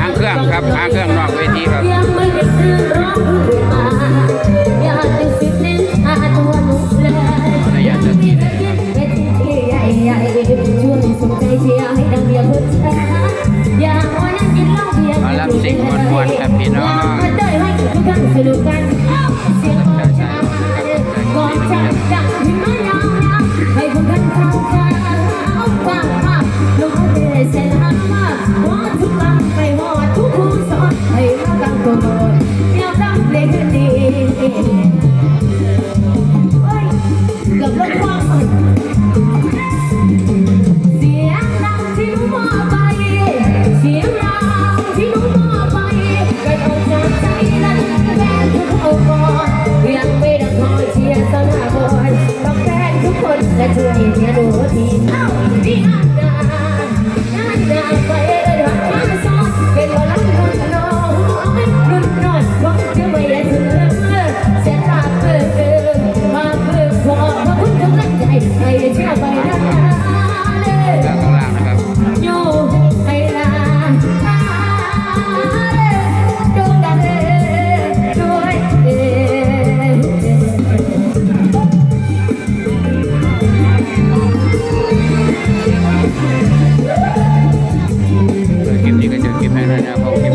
หางเครื่องครับหางเครื่องนอกเวทีครับมารับสิ่งมวลๆครับพี่น้อง และเธอเห็นเนี่ดูว่ดีเอ้าดีอะ right now,